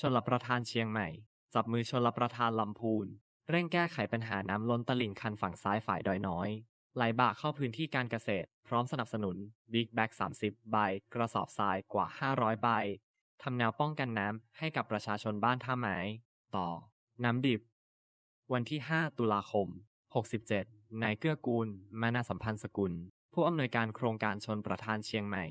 ชลประทานเชียงใหม่ จับมือชลประทานลำพูน เร่งแก้ไขปัญหาน้ำล้นตลิ่งคันฝั่งซ้ายฝ่ายดอยน้อย ไหลบ่าเข้าพื้นที่การเกษตร พร้อมสนับสนุน Big Bag 30 ใบ กระสอบทรายกว่า 500 ใบ ทำแนวป้องกันน้ำให้กับประชาชนบ้านท่าไม้ ต่อ น้ำดิบ วันที่ 5 ตุลาคม 67 นายเกื้อกูล มานาสัมพันธ์สกุล ผู้อำนวยการโครงการชนประทานเชียงใหม่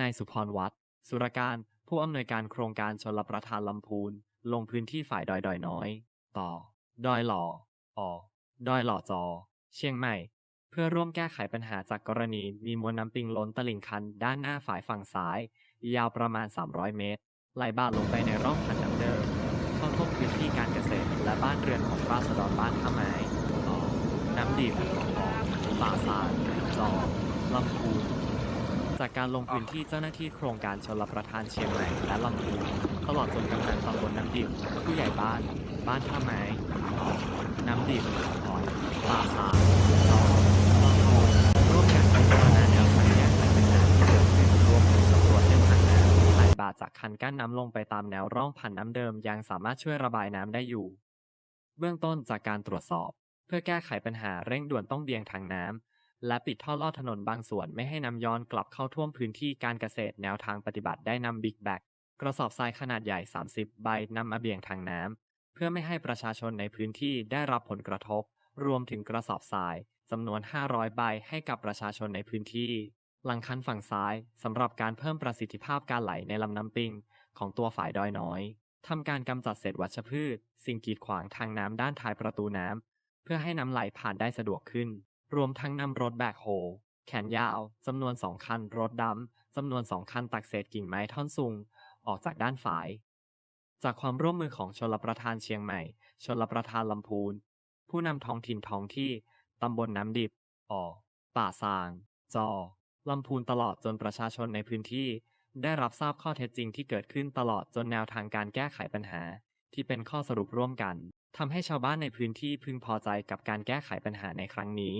นายสุพรวัฒน์สุรการ ผู้อำนวยการโครงการชนรประทานลำพูน ลงพื้นที่ฝ่ายดอยดอยน้อย ต่อ ดอยหล่อออดอยหล่อจอ เชียงใหม่ เพื่อร่วมแก้ไขปัญหาจากกรณีมีมวลน้ำปิงล้นตลิ่งคันด้านหน้าฝ่ายฝั่งซ้าย ยาวประมาณ 300 เมตร ไหลบ่าลงไปในร่องพันน้ำเดิมเข้าท่วมพื้นที่การเกษตรและบ้านเรือนของราษฎรบ้านท่าไม้ต่อน้ำดิบออกป่าซานจอลำพูน จากการลงพื้นที่เจ้าหน้าที่โครงการชลประทานเชียงใหม่และลำพูนตลอดจนกำนันตำบลน้ำดิบผู้ใหญ่บ้าน บ้านท่าไม้ออกน้ำดิบออกป่าซานจอลำพูนร่วมกันพิจารณาแนวทางแก้ไขปัญหาที่เกิดขึ้นรวมถึงสำรวจเส้นทางน้ำที่ไหลบ่าจากคันกั้นน้ำลงไปตามแนวร่องผ่านน้ำเดิมยังสามารถช่วยระบายน้ำได้อยู่ เบื้องต้นจากการตรวจสอบ เพื่อแก้ไขปัญหาเร่งด่วนต้องเบี่ยงทางน้ำ และปิดท่อลอดถนนบางส่วนไม่ให้น้ำย้อนกลับเข้าท่วมพื้นที่การเกษตรแนวทางปฏิบัติได้นำบิ๊กแบกกระสอบทรายขนาดใหญ่ 30 ใบนำมาเบี่ยงทางน้ำเพื่อไม่ให้ประชาชนในพื้นที่ได้รับผลกระทบ รวมถึงกระสอบทรายจำนวน 500 ใบให้กับประชาชนในพื้นที่ หลังคันฝั่งซ้ายสำหรับการเพิ่มประสิทธิภาพการไหลในลำน้ำปิง ของตัวฝ่ายดอยน้อยทำการกำจัดเศษวัชพืช สิ่งกีดขวางทางน้ำด้านท้ายประตูน้ำเพื่อให้น้ำไหลผ่านได้สะดวกขึ้น รวมทั้งนำรถแบกโฮแขนยาวจำนวนสองคัน รถดำจำนวนสองคันตักเศษกิ่งไม้ท่อนซุง ออกจากด้านฝาย จากความร่วมมือของชลประทานเชียงใหม่ ชลประทานลำพูน ผู้นำท้องถิ่นท้องที่ตำบลน้ำดิบออป่าซาง จอลำพูนตลอดจนประชาชนในพื้นที่ ได้รับทราบข้อเท็จจริงที่เกิดขึ้นตลอดจนแนวทางการแก้ไขปัญหา ที่เป็นข้อสรุปร่วมกันทำให้ชาวบ้านในพื้นที่พึงพอใจกับการแก้ไขปัญหาในครั้งนี้